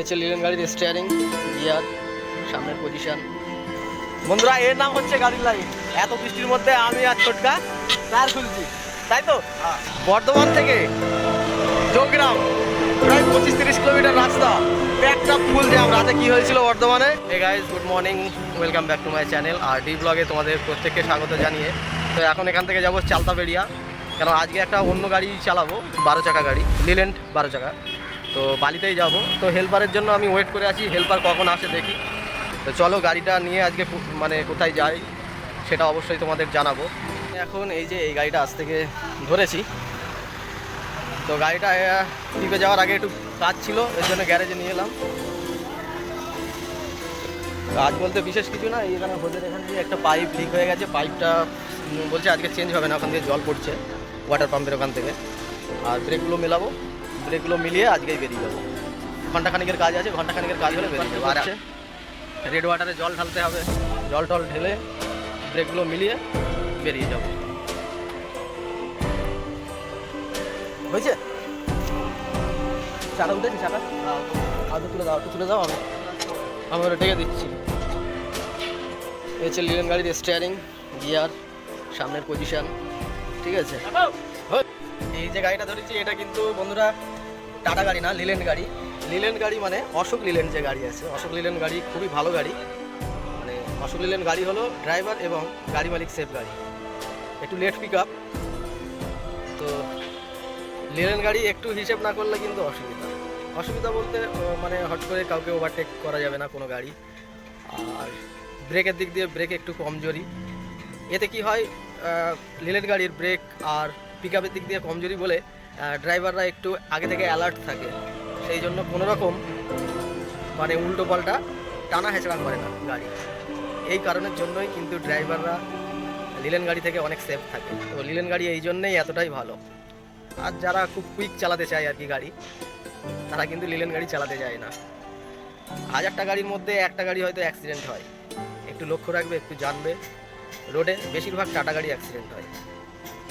হচ্ছে লিলেন গাড়ির steering gear সামনের পজিশন বন্ধুরা এর নাম হচ্ছে গাড়ির লাইন এত বৃষ্টির মধ্যে আমি আর ছোটকা টায়ার খুলছি। তাই তো? বর্ধমান থেকে যোগগ্রাম প্রায় পঁচিশ তিরিশ কিলোমিটার রাস্তা। একটা ফুল জ্যাম রাতে কি হয়েছিল বর্ধমানে? Hey guys good morning welcome back to my channel R D ব্লগে তোমাদের প্রত্যেককে স্বাগত জানিয়ে। তো এখন এখান থেকে যাব চালতা বেরিয়া কারণ আজকে একটা অন্য গাড়ি চালাবো বারো চাকা গাড়ি লিলেন্ট বারো চাকা। তো বালিতেই যাব। তো হেল্পারের জন্য আমি ওয়েট করে আছি হেল্পার কখন আসে দেখি। তো চলো গাড়িটা নিয়ে আজকে মানে কোথায় যাই, সেটা অবশ্যই তোমাদের জানাব। এখন এই যে এই গাড়িটা আজ থেকে ধরেছি। তো গাড়িটা টিপে যাওয়ার আগে একটু কাজ ছিল, এর জন্য গ্যারেজে নিয়ে এলাম। কাজ বলতে বিশেষ কিছু না এখানে হোদের এখান দিয়ে একটা পাইপ লিক হয়ে গেছে পাইপটা বলছে আজকে চেঞ্জ হবে না, ওখান দিয়ে জল পড়ছে ওয়াটার পাম্পের ওখান থেকে। আর ব্রেকগুলো মেলাবো। ব্রেকগুলো মিলিয়ে আজকেই বেরিয়ে যাব। ঘন্টাখানিকের কাজ আছে ঘন্টাখানিকের কাজ হলে বেরিয়ে যাব। আর রেড ওয়াটারে জল ঢালতে হবে জল টল ঢেলে ব্রেকগুলো মিলিয়ে বেরিয়ে যাব। হয়েছে? চাকা উঠেছি চাকা আদৌ তুলে দাও তুলে দাও আমি। আমি ওটা ঢেকে দিচ্ছি। হচ্ছে লিলেন গাড়ির স্টিয়ারিং গিয়ার সামনের পজিশন ঠিক আছে। এই যে গাড়িটা ধরেছি এটা কিন্তু বন্ধুরা টাটা গাড়ি না লিলেন গাড়ি। লিলেন গাড়ি মানে অশোক লিলেন যে গাড়ি আছে। অশোক লিলেন গাড়ি খুবই ভালো গাড়ি। মানে অশোক লিলেন গাড়ি হলো ড্রাইভার এবং গাড়ি মালিক সেফ গাড়ি। একটু লেট পিক আপ তো লিলেন গাড়ি একটু হিসেব না করলে কিন্তু অসুবিধা। অসুবিধা বলতে মানে হট করে কাউকে ওভারটেক করা যাবে না কোনো গাড়ি। আর ব্রেকের দিক দিয়ে ব্রেক একটু কমজোরি। এতে কি হয় লিলেন গাড়ির ব্রেক আর পিক আপের দিক দিয়ে কমজোরি বলে ড্রাইভাররা একটু আগে থেকে অ্যালার্ট থাকে। সেই জন্য কোনো রকম মানে উল্টো পাল্টা টানা হেঁচড়া করে না গাড়ি। এই কারণের জন্যই কিন্তু ড্রাইভাররা লিলেন গাড়ি থেকে অনেক সেফ থাকে। তো লিলেন গাড়ি এই জন্যেই এতটাই ভালো। আর যারা খুব কুইক চালাতে চায় আর কি গাড়ি, তারা কিন্তু লিলেন গাড়ি চালাতে যায় না। হাজারটা গাড়ির মধ্যে একটা গাড়ি হয়তো অ্যাক্সিডেন্ট হয়। একটু লক্ষ্য রাখবে, একটু জানবে। রোডে বেশিরভাগ টাটা গাড়ি অ্যাক্সিডেন্ট হয়।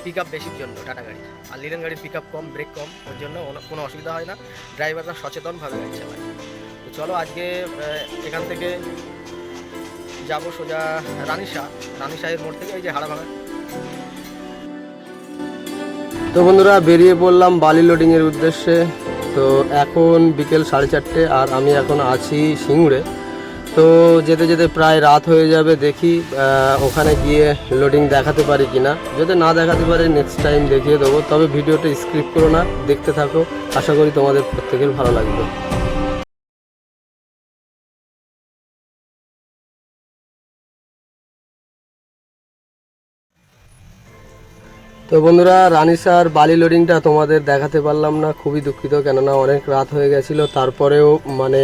পিক আপ বেশির জন্য টাটা গাড়ি। আর লিডেন গাড়ির পিক আপ কম ব্রেক কম, ওর জন্য কোনো অসুবিধা হয় না। ড্রাইভাররা সচেতনভাবে গাড়ি চালায়। তো চলো আজকে এখান থেকে যাব সোজা রানিশা রানিশাহের মোড় থেকে এই যে হাড়া ভাঙা। তো বন্ধুরা, বেরিয়ে পড়লাম বালি লোডিংয়ের উদ্দেশ্যে। তো এখন বিকেল সাড়ে চারটে, আর আমি এখন আছি সিঙ্গুরে। তো যেতে যেতে প্রায় রাত হয়ে যাবে, দেখি ওখানে গিয়ে লোডিং দেখাতে পারি কিনা। যদি না দেখাতে পারি নেক্সট টাইম দেখিয়ে দেবো। তবে ভিডিওটা স্ক্রিপ্ট করো না, দেখতে থাকো। আশা করি তোমাদের প্রত্যেকের ভালো লাগবে। তো বন্ধুরা রানিসার বালি লোডিংটা তোমাদের দেখাতে পারলাম না, খুবই দুঃখিত। কেননা অনেক রাত হয়ে গেছিল, তারপরেও মানে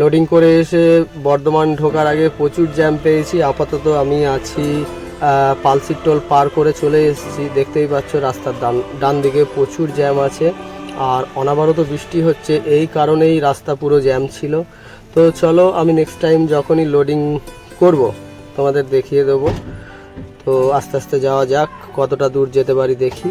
লোডিং করে এসে বর্ধমান ঢোকার আগে প্রচুর জ্যাম পেয়েছি। আপাতত আমি আছি পালসির টোল পার করে চলে এসেছি। দেখতেই পাচ্ছ রাস্তার ডান ডান দিকে প্রচুর জ্যাম আছে। আর অনাবরত বৃষ্টি হচ্ছে, এই কারণেই রাস্তা পুরো জ্যাম ছিল। তো চলো, আমি নেক্সট টাইম যখনই লোডিং করব, তোমাদের দেখিয়ে দেবো। তো আস্তে আস্তে যাওয়া যাক, কতটা দূর যেতে পারি দেখি।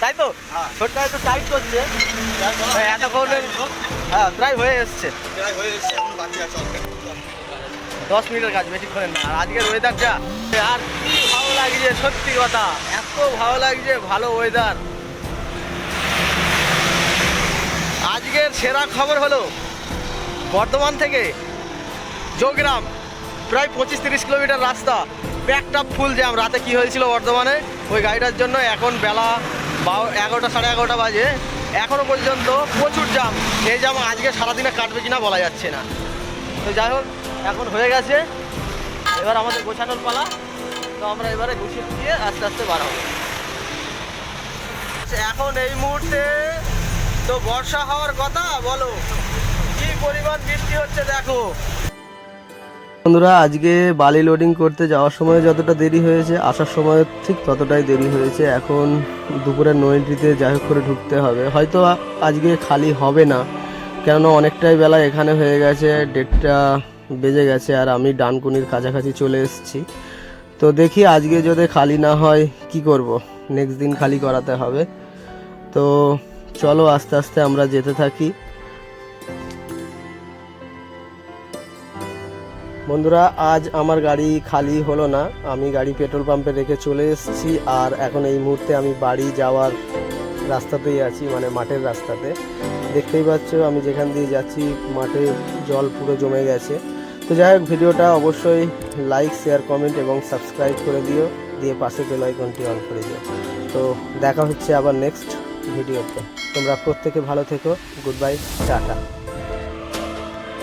তাই তো? ছোটকা একটু টাইট করছে। হ্যাঁ, এতক্ষণ হ্যাঁ প্রায় হয়ে এসছে। দশ মিনিটের কাজ বেশিক্ষণের না। আর আজকের ওয়েদারটা আর কি ভালো লাগছে সত্যি কথা। এত ভালো লাগছে ভালো ওয়েদার আজকের সেরা খবর হলো বর্ধমান থেকে যোগগ্রাম প্রায় পঁচিশ তিরিশ কিলোমিটার রাস্তা। প্যাকটা ফুল জ্যাম রাতে কি হয়েছিল বর্ধমানে? ওই গাড়িটার জন্য এখন বেলা বারো এগারোটা, সাড়ে এগারোটা বাজে। এখনও পর্যন্ত প্রচুর জাম এই জাম আজকে সারাদিনে কাটবে কিনা বলা যাচ্ছে না। তো যাই হোক, এখন হয়ে গেছে। এবার আমাদের গোছানোর পালা। তো আমরা এবারে গুছিয়ে দিয়ে আস্তে আস্তে বাড়াবো এখন এই মুহূর্তে তো বর্ষা হওয়ার কথা, বলো। কি পরিমাণ বৃষ্টি হচ্ছে দেখো। বন্ধুরা, আজকে বালি লোডিং করতে যাওয়ার সময় যতটা দেরি হয়েছে, আসার সময় ঠিক ততটাই দেরি হয়েছে। এখন দুপুরের নয়টিতে যাই হোক করে ঢুকতে হবে। হয়তো আজকে খালি হবে না, কেননা অনেকটাই বেলা এখানে হয়ে গেছে ডেটটা বেজে গেছে, আর আমি ডানকুনির কাছাকাছি চলে এসেছি। তো দেখি আজকে যদি খালি না হয়, কি করব? নেক্সট দিন খালি করাতে হবে। তো চলো আস্তে আস্তে আমরা যেতে থাকি। বন্ধুরা, আজ আমার গাড়ি খালি হলো না। আমি গাড়ি পেট্রোল পাম্পে রেখে চলে এসেছি আর এখন এই মুহূর্তে আমি বাড়ি যাওয়ার রাস্তাতেই আছি মানে মাঠের রাস্তাতে। দেখতেই পাচ্ছ, আমি যেখান দিয়ে যাচ্ছি, মাঠে জল পুরো জমে গেছে। তো যাই হোক, ভিডিওটা অবশ্যই লাইক শেয়ার কমেন্ট এবং সাবস্ক্রাইব করে দিও। দিয়ে পাশে বেল আইকনটি অন করে দিও। তো দেখা হচ্ছে আবার নেক্সট ভিডিওতে। তোমরা প্রত্যেকে ভালো থেকো। Good bye tata.